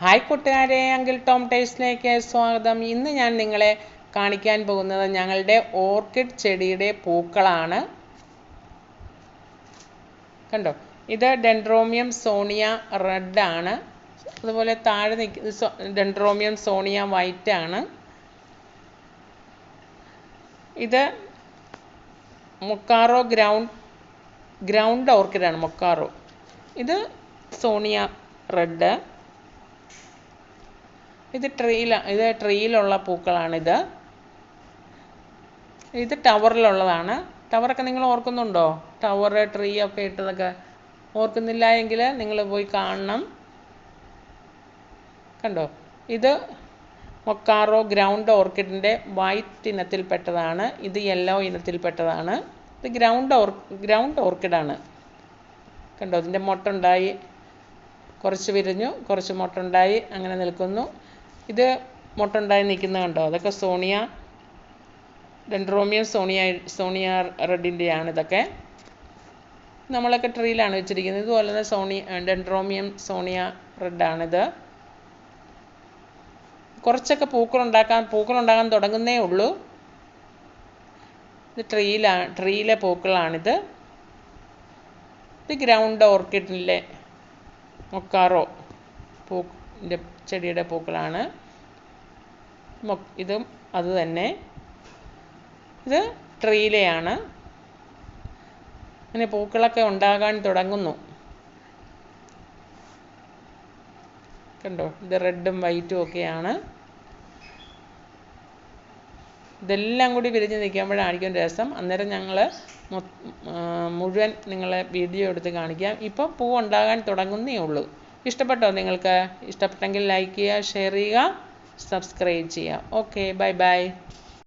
Hi കൂട്ടുകാരെ uncle Tom ടേസ്റ്റിലേക്ക് സ്വാഗതം. ഇന്ന് ഞാൻ നിങ്ങളെ കാണിക്കാൻ പോകുന്നത് ഞങ്ങളുടെ ഓർക്കിഡ് ചെടിയുടെ പൂക്കളാണ്. കണ്ടോ? ഇത് ഡെൻഡ്രോമിയം സോണിയ റെഡ് ആണ്. അതുപോലെ താഴെ നിൽക്കുന്ന ഡെൻഡ്രോമിയം സോണിയ വൈറ്റ് ആണ്. ഇത് മൊക്കാറോ ഗ്രൗണ്ട് ഗ്രൗണ്ട് ഓർക്കിഡാണ് മൊക്കാറോ. ഇത് സോണിയ റെഡ്. ഇത് ട്രീയില ഇത് ട്രീയിലുള്ള പൂക്കളാണിത്. ഇത് ടവറിലുള്ളതാണ്. ടവറൊക്കെ നിങ്ങൾ ഓർക്കുന്നുണ്ടോ? ടവർ ട്രീ ഒക്കെ ഇട്ടതൊക്കെ ഓർക്കുന്നില്ല എങ്കിൽ നിങ്ങൾ പോയി കാണണം. കണ്ടോ? ഇത് മൊക്കാറോ ഗ്രൗണ്ട് ഓർക്കിഡിന്റെ വൈറ്റ് ഇനത്തിൽപ്പെട്ടതാണ്. ഇത് യെല്ലോ ഇനത്തിൽപ്പെട്ടതാണ്. ഇത് ഗ്രൗണ്ട് ഓർ ഗ്രൗണ്ട് ഓർക്കിഡാണ്. കണ്ടോ? ഇതിന്റെ മൊട്ടുണ്ടായി. കുറച്ച് വിരിഞ്ഞു കുറച്ച് മൊട്ടുണ്ടായി. അങ്ങനെ നിൽക്കുന്നു. ഇത് മുട്ടുണ്ടായി നിൽക്കുന്ന കണ്ടോ? അതൊക്കെ സോണിയ ഡെൻഡ്രോമിയം സോണിയ സോണിയ റെഡിന്റെയാണ് ഇതൊക്കെ. നമ്മളൊക്കെ ട്രീയിലാണ് വെച്ചിരിക്കുന്നത്. ഇതുപോലെ തന്നെ സോണിയ ഡെൻഡ്രോമിയം സോണിയ റെഡാണിത്. കുറച്ചൊക്കെ പൂക്കളുണ്ടാക്കാൻ പൂക്കളുണ്ടാകാൻ തുടങ്ങുന്നേ ഉള്ളൂ. ഇത് ട്രീയിലാണ് ട്രീയിലെ പൂക്കളാണിത്. ഇത് ഗ്രൗണ്ട് ഓർക്കിഡിലെ മൊക്കാറോ പൂന്റെ ചെടിയുടെ പൂക്കളാണ്. ഇതും അത് തന്നെ. ഇത് ട്രീയിലെയാണ് അങ്ങനെ പൂക്കളൊക്കെ ഉണ്ടാകാൻ തുടങ്ങുന്നു. കണ്ടോ? ഇത് റെഡും വൈറ്റും ഒക്കെയാണ്. ഇതെല്ലാം കൂടി വിരിഞ്ഞ് നിൽക്കുമ്പോഴായിരിക്കും രസം. അന്നേരം ഞങ്ങൾ മുഴുവൻ നിങ്ങളെ വീഡിയോ എടുത്ത് കാണിക്കാം. ഇപ്പം പൂ ഉണ്ടാകാൻ തുടങ്ങുന്നേ ഉള്ളൂ. ഇഷ്ടപ്പെട്ടോ നിങ്ങൾക്ക്? ഇഷ്ടപ്പെട്ടെങ്കിൽ ലൈക്ക് ചെയ്യുക ഷെയർ ചെയ്യുക സബ്സ്ക്രൈബ് ചെയ്യുക. Okay bye bye